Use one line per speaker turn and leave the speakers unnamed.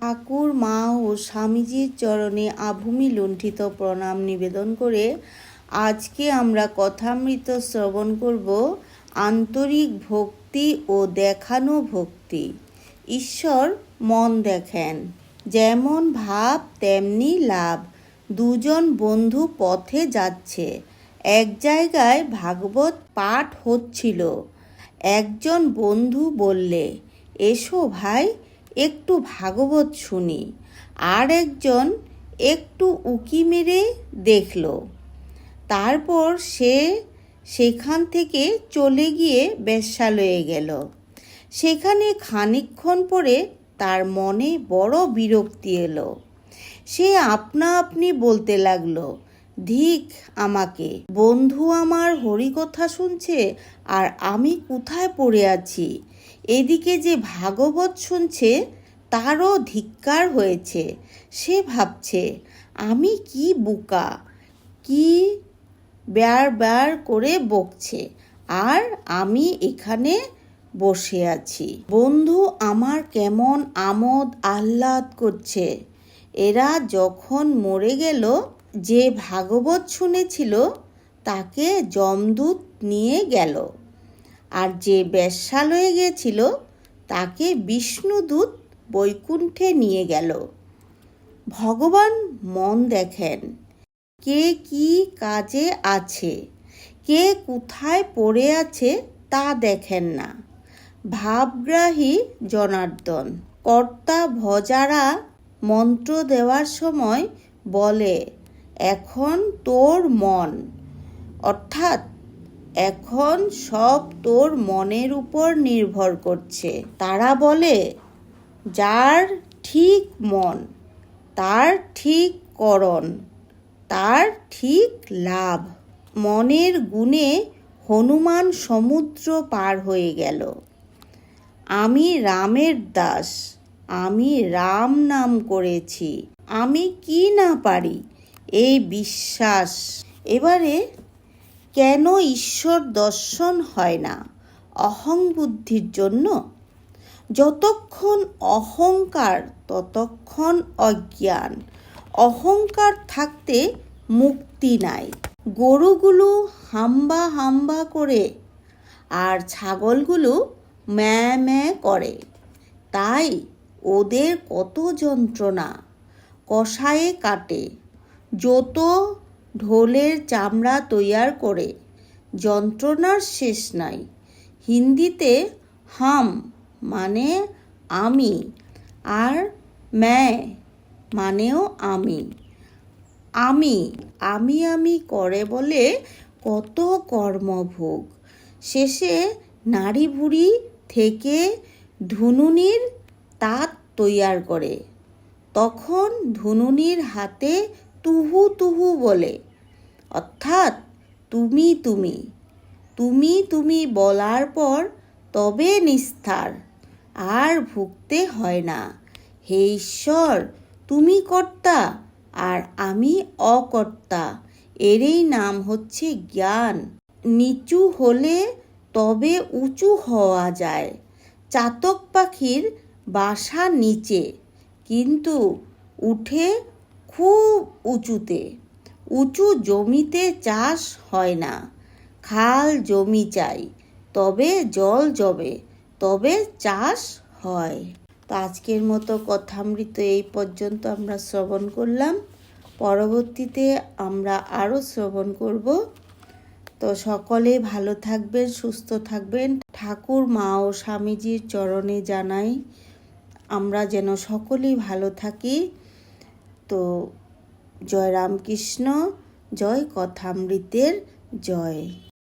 ঠাকুর, মা ও স্বামীজির চরণে আভূমি লুণ্ঠিত প্রণাম নিবেদন করে আজকে আমরা কথামৃত শ্রবণ করব আন্তরিক ভক্তি ও দেখানো ভক্তি। ঈশ্বর মন দেখেন, যেমন ভাব তেমনি লাভ। দুজন বন্ধু পথে যাচ্ছে, এক জায়গায় ভাগবত পাঠ হচ্ছিল। একজন বন্ধু বললে, এসো ভাই একটু ভাগবত শুনি। আর একজন একটু উকি মেরে দেখল। তারপর সে সেখান থেকে চলে গিয়ে বেশ্যালয়ে গেল। সেখানে খানিকক্ষণ পরে তার মনে বড় বিরক্তি এলো। সে আপনা আপনি বলতে লাগল, ধিক আমাকে, বন্ধু আমার হরিকথা শুনছে, আর আমি কোথায় পড়ে আছি? এদিকে যে ভাগবত শুনছে, তারও ধিক্কার হয়েছে। সে ভাবছে, আমি কি বোকা? কি বেয়ার বেয়ার করে বকছে? আর আমি এখানে বসে আছি। বন্ধু, আমার কেমন আমোদ আহ্লাদ করছে। এরা যখন মরে গেল, যে ভাগবত শুনেছিল, তাকে যমদূত নিয়ে গেল। আর যে বেশ্যালয়ে গেছিল তাকে বিষ্ণুদূত বৈকুণ্ঠে নিয়ে গেল। ভগবান মন দেখেন, কে কি কাজে আছে, কে কোথায় পড়ে আছে তা দেখেন না। ভাবগ্রাহী জনার্দন, কর্তা ভজারা মন্ত্র দেওয়ার সময় বলে, এখন তোর মন। অর্থাৎ এখন সব তোর মনের উপর নির্ভর করছে। তারা বলে, যার ঠিক মন, তার ঠিক করণ, তার ঠিক লাভ। মনের গুণে হনুমান সমুদ্র পার হয়ে গেল। আমি রামের দাস, আমি রাম নাম করেছি, আমি কি না পারি? এই বিশ্বাস। এবারে কেন ঈশ্বর দর্শন হয় না? অহং বুদ্ধির জন্য? যতক্ষণ অহংকার, ততক্ষণ অজ্ঞান। অহংকার থাকতে মুক্তি নাই। গরুগুলো হাম্বা হাম্বা করে আর ছাগলগুলো ম্যা ম্যা করে। তাই ওদের কত যন্ত্রণা? কষায়ে কাটে। যত ঢোলের চামড়া তৈয়ার করে। যন্ত্রণার শেষ নাই। হিন্দিতে হাম মানে আমি আর ম্যায় মানেও আমি। আমি আমি আমি করে বলে কত কর্মভোগ। শেষে নারী বুড়ি থেকে ধুনুনির তাঁত তৈয়ার করে। তখন ধুনুনির হাতে তুহু তুহু বলে। অর্থাৎ তুমি তুমি। তুমি তুমি বলার পর তবে নিস্তার। আর ভুগতে হয় না। হে ঈশ্বর, তুমি কর্তা, আর আমি অকর্তা। এরই নাম হচ্ছে জ্ঞান। নিচু হলে তবে উঁচু হওয়া যায়। চাতক পাখির বাসা নিচে। কিন্তু উঠে খুব উঁচুতে। উঁচু জমিতে চাষ হয় না। খাল জমি চাই, তবে জল জবে তবে চাষ হয়। তো আজকের মতো কথামৃত এই পর্যন্ত আমরা শ্রবণ করলাম। পরবর্তীতে আমরা আরও শ্রবণ করব। তো সকলে ভালো থাকবেন, সুস্থ থাকবেন। ঠাকুর, মা ও স্বামীজির চরণে জানাই, আমরা যেন সকলেই ভালো থাকি। তো জয় রামকৃষ্ণ জয় কথামৃতের জয়।